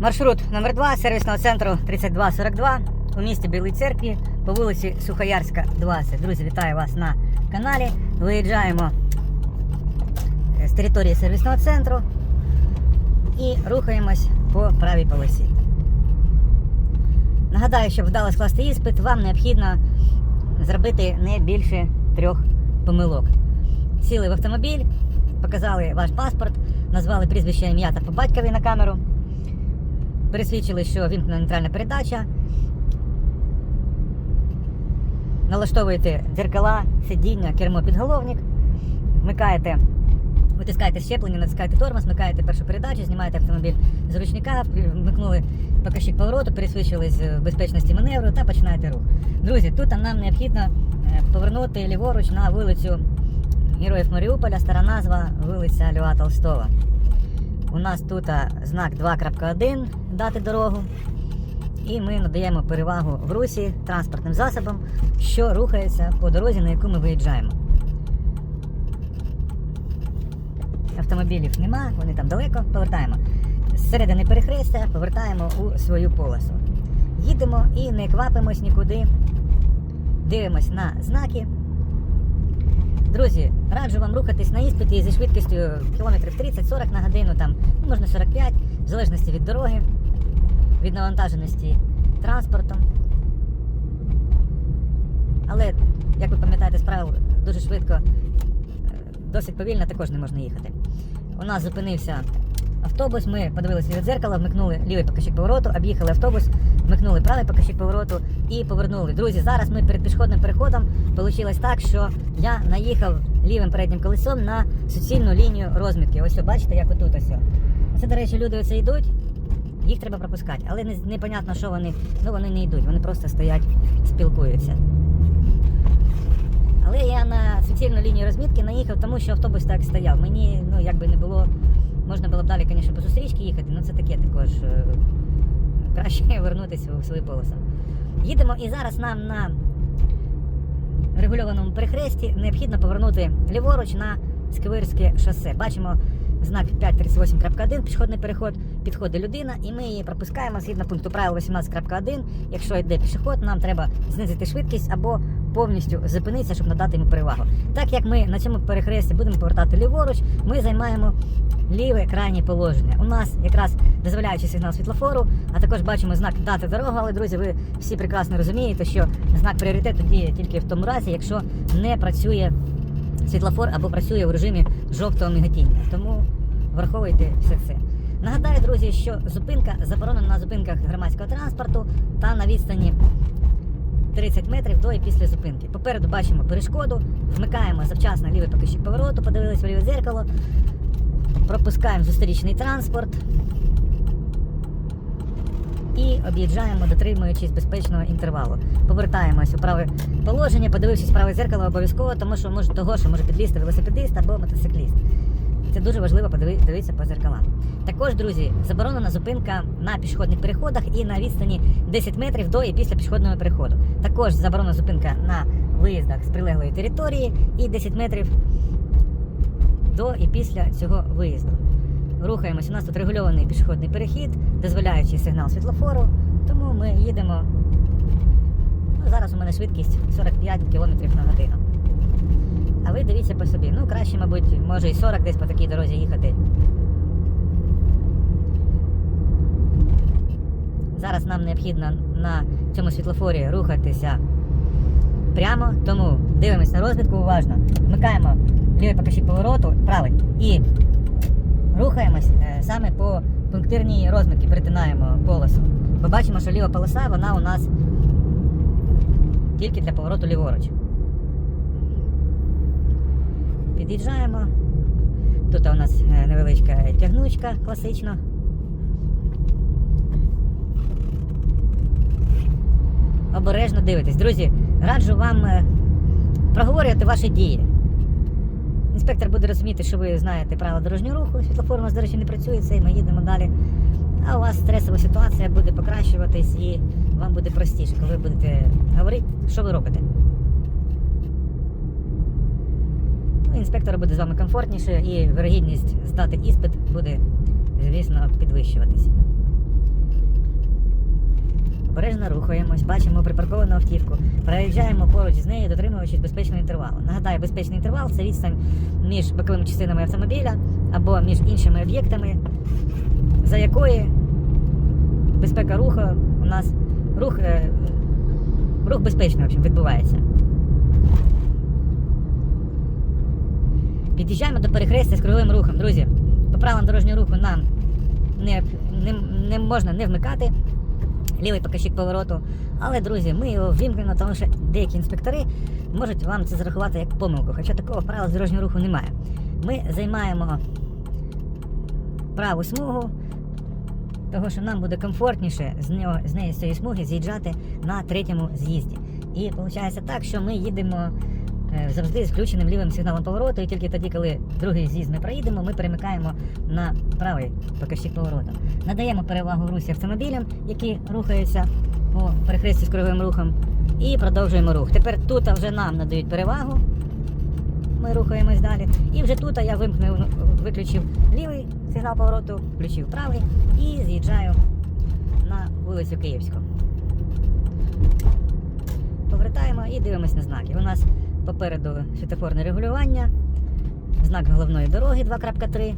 Маршрут номер 2 сервісного центру 3242 у місті Білій Церкві по вулиці Сухоярська, 20. Друзі, вітаю вас на каналі. Виїжджаємо е, з території сервісного центру і рухаємось по правій полосі. Нагадаю, щоб вдало скласти іспит, вам необхідно зробити не більше трьох помилок. Сіли в автомобіль, показали ваш паспорт, назвали прізвище ім'я та по батькові на камеру, пересвідчили, що вімкнена нейтральна передача. Налаштовуєте дзеркала, сидіння, кермо, підголовник, вмикаєте, витискаєте щеплення, натискаєте тормоз, вмикаєте першу передачу, знімаєте автомобіль з ручника, вмикнули показчик повороту, пересвідчились в безпечності маневру та починаєте рух. Друзі, тут нам необхідно е, повернути ліворуч на вулицю Героїв Маріуполя, стара назва вулиця Льва Толстого. У нас тут знак 2.1 дати дорогу. І ми надаємо перевагу в русі транспортним засобам, що рухається по дорозі, на яку ми виїжджаємо. Автомобілів нема, вони там далеко, повертаємо. З середини перехрестя повертаємо у свою полосу. Їдемо і не квапимось нікуди. Дивимось на знаки. Друзі, раджу вам рухатись на іспиті зі швидкістю кілометрів 30-40 на годину, там, ну, можна 45, в залежності від дороги, від навантаженості транспортом. Але, як ви пам'ятаєте, справа дуже швидко, е, досить повільно також не можна їхати. У нас зупинився автобус, ми подивилися від дзеркала, вмикнули лівий покажчик повороту, об'їхали автобус, вмикнули правий покажчик повороту і повернули. Друзі, зараз ми перед пішохідним переходом вийшло так, що я наїхав лівим переднім колесом на суцільну лінію розмітки. Ось, бачите, як отут ось. Це, до речі, люди оце йдуть, їх треба пропускати. Але не, непонятно, що вони. Ну вони не йдуть, вони просто стоять, спілкуються. Але я на суцільну лінію розмітки наїхав, тому що автобус так стояв. Мені ну якби не було. Можна було б далі, звісно, по зустрічці їхати, але це таке також. е, Краще вернутися у свою полосу. Їдемо і зараз нам на регульованому перехресті необхідно повернути ліворуч на Сквирське шосе. Бачимо знак 538.1, пішохідний переход, підходить людина, і ми її пропускаємо згідно пункту правил 18.1. Якщо йде пішохід, нам треба знизити швидкість або повністю зупинитися, щоб надати йому перевагу. Так як ми на цьому перехресті будемо повертати ліворуч, ми займаємо ліве крайнє положення. У нас якраз дозволяючий сигнал світлофору, а також бачимо знак дати дорогу. Але друзі, ви всі прекрасно розумієте, що знак пріоритету діє тільки в тому разі, якщо не працює світлофор або працює в режимі жовтого миготіння. Тому враховуйте все це. Нагадаю, друзі, що зупинка заборонена на зупинках громадського транспорту та на відстані 30 метрів до і після зупинки. Попереду бачимо перешкоду, вмикаємо завчасно лівий покажчик повороту, подивились в ліве дзеркало, пропускаємо зустрічний транспорт і об'їжджаємо, дотримуючись безпечного інтервалу. Повертаємось у праве положення, подивившись праве дзеркало обов'язково, тому що може того, що може підлізти велосипедист або мотоцикліст. Це дуже важливо дивитися по зеркалам. Також, друзі, заборонена зупинка на пішохідних переходах і на відстані 10 метрів до і після пішохідного переходу. Також заборонена зупинка на виїздах з прилеглої території і 10 метрів до і після цього виїзду. Рухаємось. У нас тут регульований пішохідний перехід, дозволяючий сигнал світлофору, тому ми їдемо. Ну, зараз у мене швидкість 45 км на годину. А ви дивіться по собі. Ну, краще, мабуть, може і 40 десь по такій дорозі їхати. Зараз нам необхідно на цьому світлофорі рухатися прямо, тому дивимось на розмітку уважно, вмикаємо лівий покажчик повороту, правий, і рухаємось е, саме по пунктирній розмітці, перетинаємо полосу. Бо бачимо, що ліва полоса вона у нас тільки для повороту ліворуч. Під'їжджаємо. Тут у нас е, невеличка тягнучка класична. Обережно дивитесь. Друзі, раджу вам е, проговорювати ваші дії. Інспектор буде розуміти, що ви знаєте правила дорожнього руху. Світлофор у нас, до речі, не працює, це і ми їдемо далі. А у вас стресова ситуація буде покращуватись і вам буде простіше, коли ви будете говорити, що ви робите. Ну, інспектору буде з вами комфортніше і вирогідність здати іспит буде, звісно, підвищуватись. Бережно рухаємось, бачимо припарковану автівку, переїжджаємо поруч з нею, дотримуючись безпечного інтервалу. Нагадаю, безпечний інтервал це відстань між боковими частинами автомобіля або між іншими об'єктами, за якої безпека руху у нас рух, е, рух безпечний в общем, відбувається. Під'їжджаємо до перехрестя з круговим рухом, друзі. По правилам дорожнього руху нам не, не, не можна не вмикати лівий показчик повороту. Але, друзі, ми його вімкнемо, тому що деякі інспектори можуть вам це зарахувати як помилку, хоча такого правила дорожнього руху немає. Ми займаємо праву смугу, того що нам буде комфортніше з, нього, з неї з цієї смуги з'їжджати на третьому з'їзді. І виходить так, що ми їдемо е, завжди з включеним лівим сигналом повороту, і тільки тоді, коли другий з'їзд ми проїдемо, ми перемикаємо на правий показчик повороту. Надаємо перевагу русі автомобілям, які рухаються по перехресті з круговим рухом, і продовжуємо рух. Тепер тут вже нам надають перевагу. Ми рухаємось далі. І вже тут я вимкнув, виключив лівий сигнал повороту, включив правий і з'їжджаю на вулицю Київську. Повертаємо і дивимось на знаки. У нас попереду світофорне регулювання, знак головної дороги 2.3.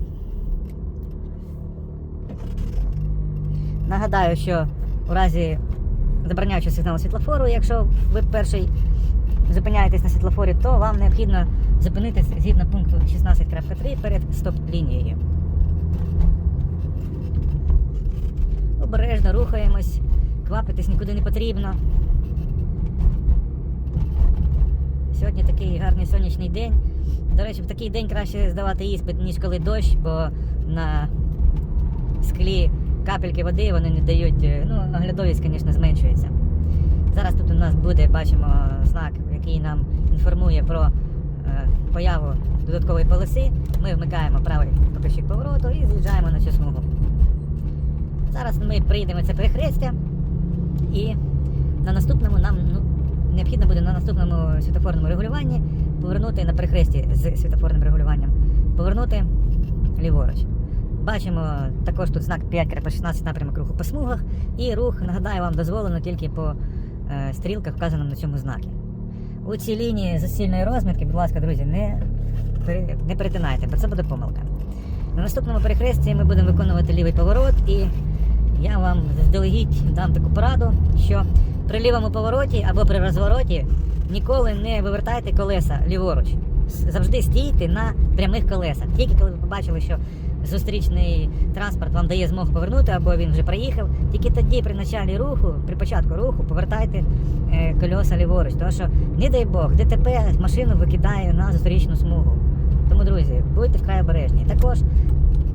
Нагадаю, що у разі забороняючого сигналу світлофору, якщо ви перший зупиняєтесь на світлофорі, то вам необхідно зупинитись згідно пункту 16.3 перед стоп-лінією. Обережно рухаємось, квапитись нікуди не потрібно. Сьогодні такий гарний сонячний день. До речі, в такий день краще здавати іспит, ніж коли дощ, бо на склі капельки води вони не дають, е, ну, оглядовість, звісно, зменшується. Зараз тут у нас буде, бачимо, знак, який нам інформує про е, появу додаткової полоси. Ми вмикаємо правий показчик повороту і з'їжджаємо на цю смугу. Зараз ми приїдемо це перехрестя і на наступному нам ну, необхідно буде на наступному світофорному регулюванні повернути на перехресті з світофорним регулюванням, повернути ліворуч. Бачимо також тут знак 5 по 16 напрямок руху по смугах, і рух, нагадаю, вам дозволено тільки по е, стрілках, вказаним на цьому знакі. У цій лінії засільної розмітки, будь ласка, друзі, не, не перетинайте, бо це буде помилка. На наступному перехресті ми будемо виконувати лівий поворот, і я вам заздалегідь дам таку пораду, що при лівому повороті або при розвороті ніколи не вивертайте колеса ліворуч. Завжди стійте на прямих колесах. Тільки коли ви побачили, що зустрічний транспорт вам дає змогу повернути, або він вже проїхав, тільки тоді при началі руху, при початку руху повертайте е, колеса ліворуч. Тому що, не дай Бог, ДТП машину викидає на зустрічну смугу. Тому, друзі, будьте вкрай обережні. Також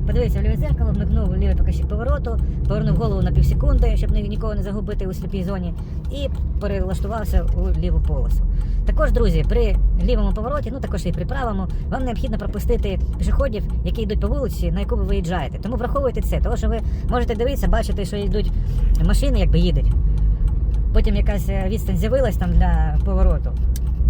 подивився в ліве зеркало, вмикнув лівий показчик повороту, повернув голову на півсекунди, щоб нікого не загубити у сліпій зоні, і перелаштувався у ліву полосу. Також, друзі, при лівому повороті, ну також і при правому, вам необхідно пропустити пішоходів, які йдуть по вулиці, на яку ви виїжджаєте. Тому враховуйте це, тому що ви можете дивитися, бачити, що йдуть машини, якби їдуть. Потім якась е, відстань з'явилась там для повороту.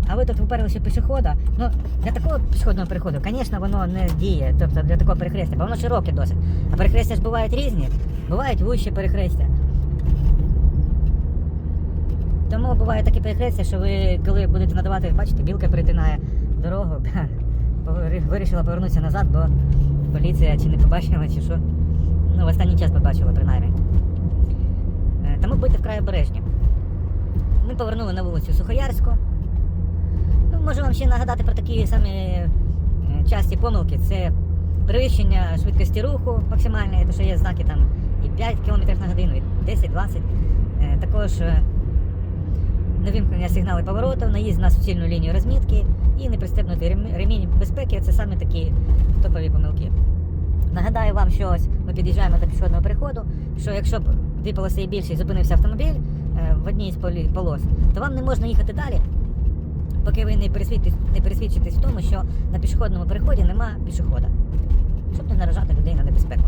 А ви тут вперлися пішохода. Ну, для такого пішохідного переходу, звісно, воно не діє, тобто для такого перехрестя, бо воно широке досить. А перехрестя ж бувають різні, бувають вущі перехрестя. Тому буває такі перехрестя, що ви, коли будете надавати, бачите, білка перетинає дорогу, вирішила повернутися назад, бо поліція чи не побачила, чи що. Ну, в останній час побачила, принаймні. Е, Тому будьте вкрай обережні. Ми повернули на вулицю Сухоярську. Можу вам ще нагадати про такі самі часті помилки. Це перевищення швидкості руху максимальної, тому що є знаки там і 5 км на годину, і 10-20. Е, Також е, невимкнення сигналу повороту, наїзд на суцільну лінію розмітки і не пристебнутий рем- ремінь безпеки це саме такі топові помилки. Нагадаю вам, що ось ми під'їжджаємо до пішохідного переходу, що якщо б дві полоси і більше і зупинився автомобіль е, в одній з полос, то вам не можна їхати далі, поки ви не пересвідчитесь, не пересвідчитесь в тому, що на пішохідному переході нема пішохода, щоб не наражати людей на небезпеку.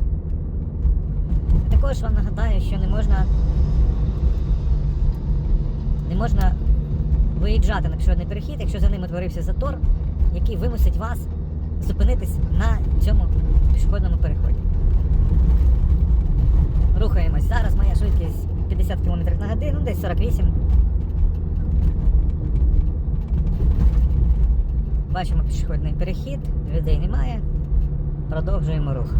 Також вам нагадаю, що не можна не можна виїжджати на пішохідний перехід, якщо за ним утворився затор, який вимусить вас зупинитись на цьому пішохідному переході. Рухаємось. Зараз моя швидкість 50 км на годину, десь 48. Бачимо пішохідний перехід, людей немає. Продовжуємо рух.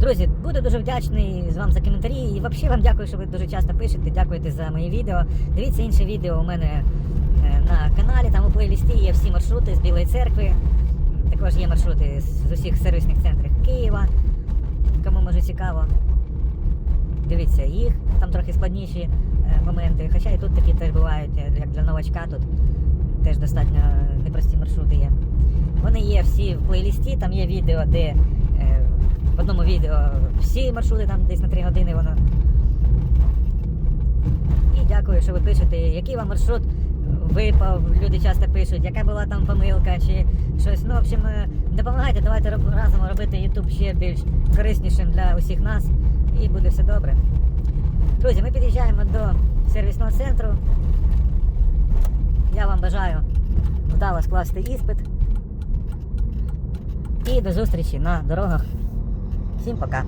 Друзі, буду дуже вдячний з вам за коментарі. І взагалі вам дякую, що ви дуже часто пишете. Дякуєте за мої відео. Дивіться інше відео у мене е, на каналі. Там у плейлісті є всі маршрути з Білої церкви. Також є маршрути з усіх сервісних центрів Києва. Кому може цікаво. Дивіться їх, там трохи складніші е, моменти. Хоча і тут такі теж бувають, е, як для новачка тут теж достатньо непрості маршрути є. Вони є всі в плейлісті, там є відео, де е, в одному відео всі маршрути, там десь на 3 години воно. І дякую, що ви пишете, який вам маршрут випав. Люди часто пишуть, яка була там помилка чи щось. Ну, в общем, е, допомагайте, давайте разом робити YouTube ще більш кориснішим для усіх нас, і буде все добре. Друзі, ми під'їжджаємо до сервісного центру. Я вам бажаю вдало скласти іспит. І до зустрічі на дорогах. Всім пока.